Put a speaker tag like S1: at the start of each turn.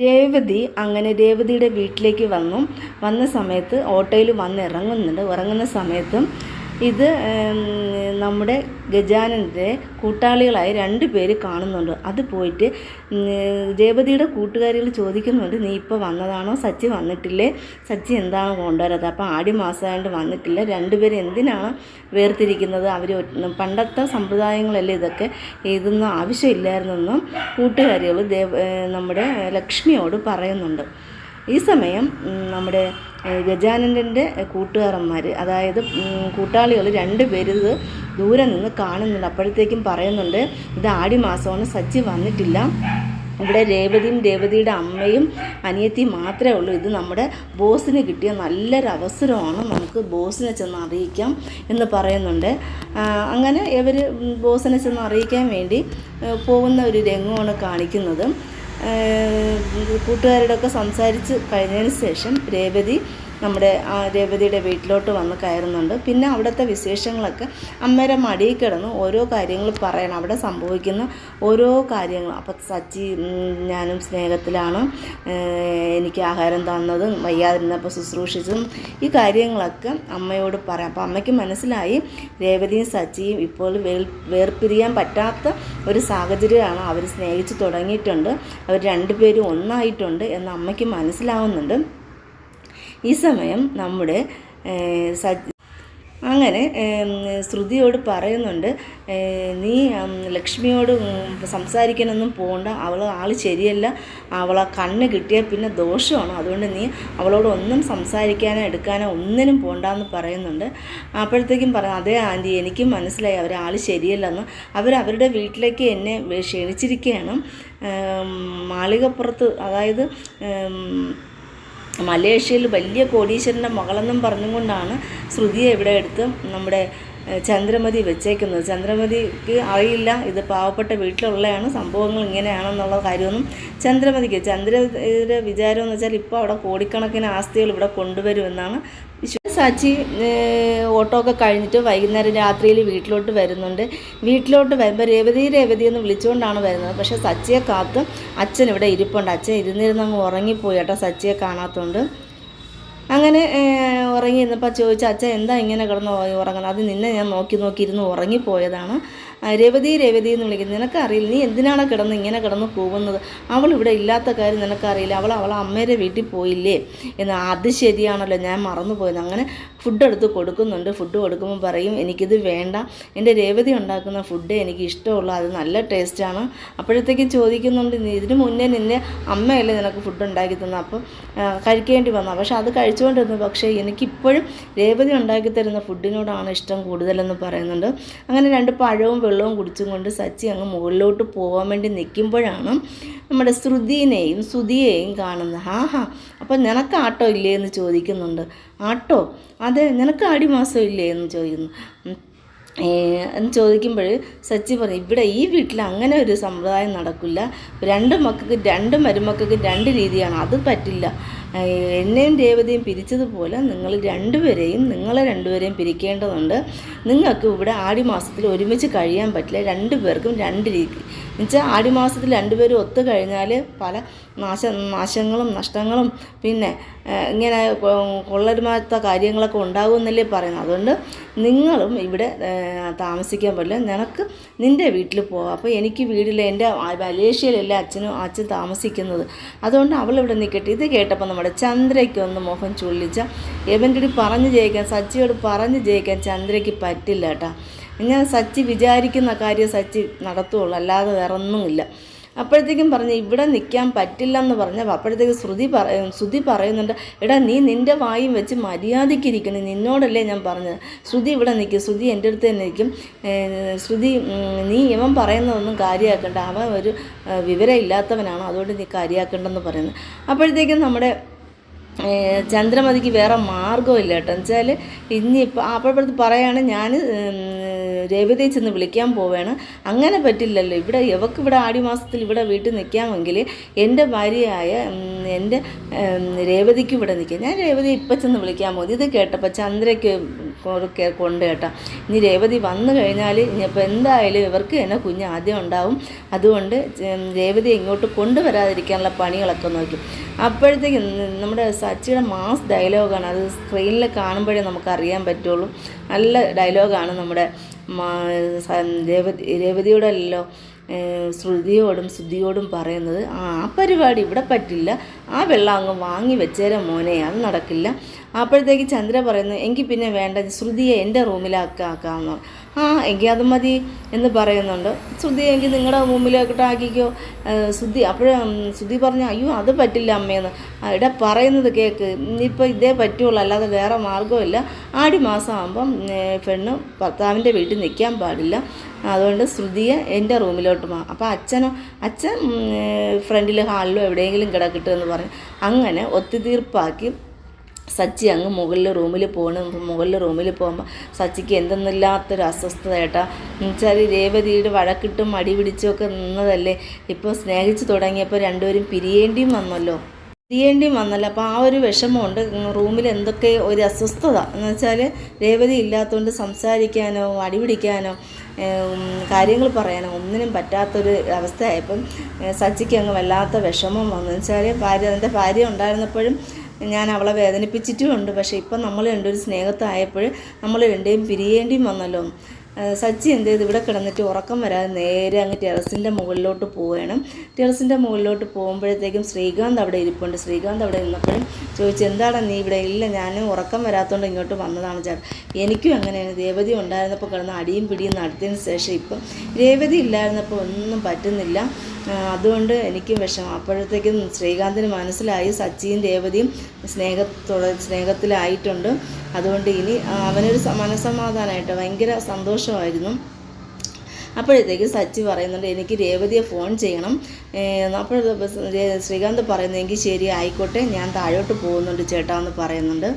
S1: രേവതി അങ്ങനെ രേവതിയുടെ വീട്ടിലേക്ക് വന്നു. വന്ന സമയത്ത് ഓട്ടോയിൽ വന്ന് ഇറങ്ങുന്നുണ്ട്. ഇറങ്ങുന്ന സമയത്തും ഇത് നമ്മുടെ ഗജാനന്റെ കൂട്ടാളികളായി രണ്ട് പേര് കാണുന്നുണ്ട്. അത് പോയിട്ട് രേവതിയുടെ കൂട്ടുകാരികൾ ചോദിക്കുന്നുണ്ട് നീ ഇപ്പോൾ വന്നതാണോ? സച്ചി വന്നിട്ടില്ലേ? സച്ചി എന്താണ് കൊണ്ടുവരാത്തത്? അപ്പോൾ ആടി മാസമായിട്ട് വന്നിട്ടില്ല. രണ്ടുപേരും എന്തിനാണ് വേർതിരിക്കുന്നത്? അവർ പണ്ടത്തെ സമ്പ്രദായങ്ങളല്ലേ ഇതൊക്കെ? ഇതൊന്നും ആവശ്യമില്ലായിരുന്നെന്നും കൂട്ടുകാരികൾ നമ്മുടെ ലക്ഷ്മിയോട് പറയുന്നുണ്ട്. ഈ സമയം നമ്മുടെ ഗജാനന്ദന്റെ കൂട്ടുകാരന്മാർ അതായത് കൂട്ടാളികൾ രണ്ട് പേര് ഇത് ദൂരെ നിന്ന് കാണുന്നുണ്ട്. അപ്പോഴത്തേക്കും പറയുന്നുണ്ട് ഇത് ആടി മാസമാണ് സച്ചി വന്നിട്ടില്ല. ഇവിടെ രേവതിയും രേവതിയുടെ അമ്മയും അനിയത്തിയും മാത്രമേ ഉള്ളൂ. ഇത് നമ്മുടെ ബോസിന് കിട്ടിയ നല്ലൊരു അവസരമാണ് നമുക്ക് ബോസിനെ ചെന്ന് അറിയിക്കാം എന്ന് പറയുന്നുണ്ട്. അങ്ങനെ ഇവർ ബോസിനെ ചെന്ന് അറിയിക്കാൻ വേണ്ടി പോകുന്ന ഒരു രംഗമാണ് കാണിക്കുന്നത്. കൂട്ടുകാരോടൊക്കെ സംസാരിച്ച് കഴിഞ്ഞതിന് ശേഷം രേവതി നമ്മുടെ ആ രേവതിയുടെ വീട്ടിലോട്ട് വന്ന് കയറുന്നുണ്ട്. പിന്നെ അവിടുത്തെ വിശേഷങ്ങളൊക്കെ അമ്മയുടെ മടിയിൽ കിടന്ന് ഓരോ കാര്യങ്ങൾ പറയണം. അവിടെ സംഭവിക്കുന്ന ഓരോ കാര്യങ്ങൾ. അപ്പം സച്ചി ഞാനും സ്നേഹത്തിലാണ് എനിക്ക് ആഹാരം തന്നതും വയ്യാതിരുന്നപ്പോൾ ശുശ്രൂഷിച്ചതും ഈ കാര്യങ്ങളൊക്കെ അമ്മയോട് പറയാം. അപ്പം അമ്മയ്ക്ക് മനസ്സിലായി രേവതിയും സച്ചിയും ഇപ്പോൾ വേർപിരിയാൻ പറ്റാത്ത ഒരു സാഹചര്യമാണ് അവർ സ്നേഹിച്ച് തുടങ്ങിയിട്ടുണ്ട്. അവർ രണ്ടുപേരും ഒന്നായിട്ടുണ്ട് എന്ന് അമ്മയ്ക്ക് മനസ്സിലാവുന്നുണ്ട്. ഈ സമയം നമ്മുടെ സജ് അങ്ങനെ ശ്രുതിയോട് പറയുന്നുണ്ട് നീ ലക്ഷ്മിയോട് സംസാരിക്കാനൊന്നും പോകണ്ട അവൾ ആൾ ശരിയല്ല. അവളെ കണ്ണ് കിട്ടിയാൽ പിന്നെ ദോഷമാണ്. അതുകൊണ്ട് നീ അവളോട് ഒന്നും സംസാരിക്കാനോ എടുക്കാനോ ഒന്നിനും പോകണ്ടെന്ന് പറയുന്നുണ്ട്. അപ്പോഴത്തേക്കും പറ അതേ ആന്റി എനിക്കും മനസ്സിലായി. അവർ ആൾ ശരിയല്ലെന്ന്. അവർ അവരുടെ വീട്ടിലേക്ക് എന്നെ ക്ഷണിച്ചിരിക്കുകയാണ്. മാളികപ്പുറത്ത് അതായത് മലേഷ്യയിൽ വലിയ കോടീശ്വരന്റെ മകളെന്നും പറഞ്ഞുകൊണ്ടാണ് ശ്രുതിയെ ഇവിടെ എടുത്ത് നമ്മുടെ ചന്ദ്രമതി വെച്ചേക്കുന്നത്. ചന്ദ്രമതിക്ക് അറിയില്ല ഇത് പാവപ്പെട്ട വീട്ടിലുള്ളതാണ് സംഭവങ്ങൾ ഇങ്ങനെയാണെന്നുള്ള കാര്യമൊന്നും ചന്ദ്രമതിക്ക് ചന്ദ്രയുടെ വിചാരം എന്ന് വെച്ചാൽ ഇപ്പോൾ അവിടെ കോടിക്കണക്കിന് ആസ്തികൾ ഇവിടെ കൊണ്ടുവരുമെന്നാണ് സാച്ചി ഓട്ടോ ഒക്കെ കഴിഞ്ഞിട്ട് വൈകുന്നേരം രാത്രിയിൽ വീട്ടിലോട്ട് വരുന്നുണ്ട്. വീട്ടിലോട്ട് വരുമ്പോൾ രേവതി രേവതി എന്ന് വിളിച്ചുകൊണ്ടാണ് വരുന്നത്. പക്ഷേ സച്ചിയെ കാത്ത് അച്ഛൻ ഇവിടെ ഇരിപ്പുണ്ട്. അച്ഛൻ ഇരുന്നിരുന്ന് അങ്ങ് ഉറങ്ങിപ്പോയി കേട്ടോ സച്ചിയെ കാണാത്തതുകൊണ്ട് അങ്ങനെ ഉറങ്ങി ഇരുന്നപ്പോൾ ചോദിച്ചു അച്ഛൻ എന്താ ഇങ്ങനെ കിടന്ന് ഉറങ്ങുന്നത് അത് നിന്നെ ഞാൻ നോക്കി നോക്കി ഇരുന്ന് ഉറങ്ങിപ്പോയതാണ്. രവതി രവതി എന്ന് വിളിക്കുന്നത് നിനക്കറിയില്ല നീ എന്തിനാണ് കിടന്ന് ഇങ്ങനെ കിടന്ന് പോകുന്നത്? അവൾ ഇവിടെ ഇല്ലാത്ത കാര്യം നിനക്കറിയില്ല. അവൾ അവളെ അമ്മയുടെ വീട്ടിൽ പോയില്ലേ? എന്ന് അത് ശരിയാണല്ലോ ഞാൻ മറന്നു പോയത് അങ്ങനെ ഫുഡ് എടുത്ത് കൊടുക്കുന്നുണ്ട്. ഫുഡ് കൊടുക്കുമ്പോൾ പറയും എനിക്കിത് വേണ്ട. എന്റെ രേവതി ഉണ്ടാക്കുന്ന ഫുഡ് എനിക്ക് ഇഷ്ടമുള്ള അത് നല്ല ടേസ്റ്റാണ് അപ്പോഴത്തേക്കും ചോദിക്കുന്നുണ്ട് "നീ ഇതിന് മുന്നേ നിന്നെ അമ്മയല്ലേ നിനക്ക് ഫുഡ് ഉണ്ടാക്കി തന്ന? അപ്പം കഴിക്കേണ്ടി വന്നു. പക്ഷെ അത് കഴിച്ചുകൊണ്ടിരുന്നു. പക്ഷേ എനിക്കിപ്പോഴും രേവതി ഉണ്ടാക്കി തരുന്ന ഫുഡിനോടാണ് ഇഷ്ടം കൂടുതലെന്ന് പറയുന്നുണ്ട്. അങ്ങനെ രണ്ട് പഴവും വെള്ളവും കുടിച്ചും കൊണ്ട് സച്ചി അങ്ങ് മുകളിലോട്ട് പോകാൻ വേണ്ടി നിൽക്കുമ്പോഴാണ് നമ്മുടെ ശ്രുതിനെയും ശ്രുതിയെയും കാണുന്നത്. ഹാ ഹാ അപ്പം നിനക്കാട്ടോ ഇല്ലേ? എന്ന് ചോദിക്കുന്നുണ്ട്. ആട്ടോ. അതെ നിനക്ക് ആടി മാസം ഇല്ലേ എന്ന് ചോദിക്കുന്നു. എന്ന് ചോദിക്കുമ്പോൾ സച്ചി പറഞ്ഞു ഇവിടെ ഈ വീട്ടിൽ അങ്ങനെ ഒരു സമ്പ്രദായം നടക്കില്ല. രണ്ട് മക്കൾക്ക് രണ്ട് മരുമക്കൾക്ക് രണ്ട് രീതിയാണ്. അത് പറ്റില്ല. എന്നെയും രേവതിയും പിരിച്ചതുപോലെ നിങ്ങൾ രണ്ടുപേരെയും നിങ്ങളെ രണ്ടുപേരെയും പിരിക്കേണ്ടതുണ്ട്. നിങ്ങൾക്ക് ഇവിടെ ആടി മാസത്തിൽ ഒരുമിച്ച് കഴിയാൻ പറ്റില്ല. രണ്ടുപേർക്കും രണ്ട് രീതി. എന്നുവെച്ചാൽ ആടി മാസത്തിൽ രണ്ടുപേരും ഒത്തു കഴിഞ്ഞാൽ പല നാശ നാശങ്ങളും നഷ്ടങ്ങളും പിന്നെ ഇങ്ങനെ കൊള്ളരുമാത്ത കാര്യങ്ങളൊക്കെ ഉണ്ടാകുമെന്നല്ലേ പറയുന്നത്. അതുകൊണ്ട് നിങ്ങളും ഇവിടെ താമസിക്കാൻ പറ്റില്ല. നിനക്ക് നിന്റെ വീട്ടിൽ പോകാം അപ്പോൾ എനിക്ക് വീട്ടിൽ എന്റെ മലേഷ്യയിലല്ലേ അച്ഛനും അച്ഛൻ താമസിക്കുന്നത്. അതുകൊണ്ട് അവളിവിടെ നിൽക്കട്ടെ ഇത് കേട്ടപ്പോൾ നമ്മുടെ ചന്ദ്രയ്ക്ക് ഒന്ന് മുഖം ചുള്ളിച്ച. എവന്റെ പറഞ്ഞു ജയിക്കാൻ സച്ചിയോട് പറഞ്ഞു ജയിക്കാൻ ചന്ദ്രയ്ക്ക് പറ്റില്ല കേട്ടോ ഇങ്ങനെ സച്ചി വിചാരിക്കുന്ന കാര്യം സച്ചി നടത്തുള്ളൂ അല്ലാതെ വേറെ ഒന്നുമില്ല അപ്പോഴത്തേക്കും പറഞ്ഞ് ഇവിടെ നിൽക്കാൻ പറ്റില്ലെന്ന് പറഞ്ഞപ്പോൾ അപ്പോഴത്തേക്ക് ശ്രുതി പറ ശ്രുതി പറയുന്നുണ്ട് എടാ നീ നിന്റെ വായും വെച്ച് മര്യാദയ്ക്കിരിക്കണം നിന്നോടല്ലേ ഞാൻ പറഞ്ഞത്? ശ്രുതി ഇവിടെ നിൽക്കും ശ്രുതി എന്റെ അടുത്ത് തന്നെ നിൽക്കും ശ്രുതി നീ ഇവൻ പറയുന്നതൊന്നും കാര്യമാക്കണ്ട അവൻ ഒരു വിവരം ഇല്ലാത്തവനാണ് അതുകൊണ്ട് നീ കാര്യമാക്കണ്ടെന്ന് പറയുന്നത് അപ്പോഴത്തേക്കും നമ്മുടെ ചന്ദ്രമതിക്ക് വേറെ മാർഗമില്ല കേട്ടോ. എന്ന് വെച്ചാൽ ഇനിയിപ്പോൾ അപ്പോഴത്തെ പറയാണ് ഞാൻ രേവതിയെ ചെന്ന് വിളിക്കാൻ പോവുകയാണ്. അങ്ങനെ പറ്റില്ലല്ലോ. ഇവിടെ ഇവക്ക് ഇവിടെ ആടി മാസത്തിൽ ഇവിടെ വീട്ടിൽ നിൽക്കാമെങ്കിൽ എന്റെ ഭാര്യയായ എന്റെ രേവതിക്ക് ഇവിടെ നിൽക്കാം. ഞാൻ രേവതി ഇപ്പം ചെന്ന് വിളിക്കാൻ പോകും ഇത് കേട്ടപ്പോൾ ചന്ദ്രയ്ക്ക് കൊണ്ട് കേട്ടോ. ഇനി രേവതി വന്നു കഴിഞ്ഞാൽ ഇനിയിപ്പോൾ എന്തായാലും ഇവർക്ക് തന്നെ കുഞ്ഞ് ആദ്യം ഉണ്ടാവും. അതുകൊണ്ട് രേവതി ഇങ്ങോട്ട് കൊണ്ടുവരാതിരിക്കാനുള്ള പണികളൊക്കെ നോക്കി. അപ്പോഴത്തേക്കും നമ്മുടെ സച്ചിയുടെ മാസ് ഡയലോഗാണ് അത് സ്ക്രീനിൽ കാണുമ്പോഴേ നമുക്കറിയാൻ പറ്റുള്ളൂ. നല്ല ഡയലോഗാണ് നമ്മുടെ രേവതി രേവതിയോടല്ലോ ശ്രുതിയോടും ശുദ്ധിയോടും പറയുന്നത് ആ പരിപാടി ഇവിടെ പറ്റില്ല. ആ വെള്ളം അങ്ങ് വാങ്ങി വെച്ചേരെ മോനെ അത് നടക്കില്ല. അപ്പോഴത്തേക്ക് ചന്ദ്ര പറയുന്നു എങ്കിൽ പിന്നെ വേണ്ട ശ്രുതിയെ എന്റെ റൂമിലാക്കാക്കാമെന്ന് ആ എങ്കിൽ അത് മതി എന്ന് പറയുന്നുണ്ട്. ശ്രുതി എങ്കിൽ നിങ്ങളുടെ റൂമിലേക്കിട്ട് ആക്കിക്കോ. ശ്രുതി അപ്പോഴും ശ്രുതി പറഞ്ഞു അയ്യോ അത് പറ്റില്ല അമ്മയെന്ന് ഇവിടെ പറയുന്നത് കേൾക്ക് ഇനിയിപ്പോൾ ഇതേ പറ്റുള്ളൂ അല്ലാതെ വേറെ മാർഗമില്ല ആടി മാസം ആകുമ്പം പെണ്ണ് ഭർത്താവിന്റെ വീട്ടിൽ നിൽക്കാൻ പാടില്ല. അതുകൊണ്ട് ശ്രുതിയെ എന്റെ റൂമിലോട്ട് മാ. അപ്പോൾ അച്ഛനോ അച്ഛൻ ഫ്രണ്ടിൽ ഹാളിലോ എവിടെയെങ്കിലും കിടക്കിട്ടെന്ന് പറഞ്ഞു അങ്ങനെ ഒത്തുതീർപ്പാക്കി സച്ചി അങ്ങ് മുകളിൽ റൂമിൽ പോകണം മുകളിൽ റൂമിൽ പോകുമ്പോൾ സച്ചിക്ക് എന്തെന്നില്ലാത്തൊരു അസ്വസ്ഥത ഏട്ടാ. എന്നുവെച്ചാൽ രേവതിയുടെ വഴക്കിട്ടും അടി പിടിച്ചുമൊക്കെ നിന്നതല്ലേ. ഇപ്പോൾ സ്നേഹിച്ച് തുടങ്ങിയപ്പോൾ രണ്ടുപേരും പിരിയേണ്ടിയും വന്നല്ലോ. പിരിയേണ്ടിയും വന്നല്ലോ. അപ്പോൾ ആ ഒരു വിഷമമുണ്ട്. റൂമിൽ എന്തൊക്കെ ഒരു അസ്വസ്ഥത? എന്ന് വെച്ചാൽ രേവതി ഇല്ലാത്തതുകൊണ്ട് സംസാരിക്കാനോ മടി പിടിക്കാനോ കാര്യങ്ങൾ പറയാനോ ഒന്നിനും പറ്റാത്തൊരു അവസ്ഥയായപ്പം സച്ചിക്ക് അങ്ങ് വല്ലാത്ത വിഷമം വന്നു. വെച്ചാൽ ഭാര്യ എന്റെ ഭാര്യ ഉണ്ടായിരുന്നപ്പോഴും ഞാൻ അവളെ വേദനിപ്പിച്ചിട്ടുമുണ്ട്. പക്ഷേ ഇപ്പം നമ്മൾ രണ്ടൊരു സ്നേഹത്തായപ്പോൾ നമ്മൾ രണ്ടേയും പിരിയേണ്ടിയും വന്നല്ലോ. സച്ചി എന്ത് ചെയ്ത്? ഇവിടെ കിടന്നിട്ട് ഉറക്കം വരാതെ നേരെ അങ്ങ് ടെറസിന്റെ മുകളിലോട്ട് പോവുകയാണ്. ടെറസിന്റെ മുകളിലോട്ട് പോകുമ്പോഴത്തേക്കും ശ്രീകാന്ത് അവിടെ ഇരിപ്പുണ്ട്. ശ്രീകാന്ത് അവിടെ നിന്നപ്പോഴും ചോദിച്ചു എന്താണ് നീ ഇവിടെ ഇല്ല? ഞാൻ ഉറക്കം വരാത്തതുകൊണ്ട് ഇങ്ങോട്ട് വന്നതാണ് ചേട്ടൻ എനിക്കും അങ്ങനെയാണ്. രേവതി ഉണ്ടായിരുന്നപ്പോൾ കിടന്ന് അടിയും പിടിയും നടത്തിയതിന് ശേഷം ഇപ്പം രേവതി ഇല്ലായിരുന്നപ്പോൾ ഒന്നും പറ്റുന്നില്ല. അതുകൊണ്ട് എനിക്കും വിഷമം. അപ്പോഴത്തേക്കും ശ്രീകാന്തിന് മനസ്സിലായി സച്ചിയും രേവതിയും സ്നേഹത്തോടെ സ്നേഹത്തിലായിട്ടുണ്ട്. അതുകൊണ്ട് ഇനി അവനൊരു മനസ്സമാധാനമായിട്ട് ഭയങ്കര സന്തോഷമായിരുന്നു. അപ്പോഴത്തേക്ക് സച്ചി പറയുന്നുണ്ട് എനിക്ക് രേവതിയെ ഫോൺ ചെയ്യണം. അപ്പോൾ ശ്രീകാന്ത് പറയുന്നു എങ്കിൽ ശരി ആയിക്കോട്ടെ ഞാൻ താഴോട്ട് പോകുന്നുണ്ട് ചേട്ടാ എന്ന് പറയുന്നുണ്ട്.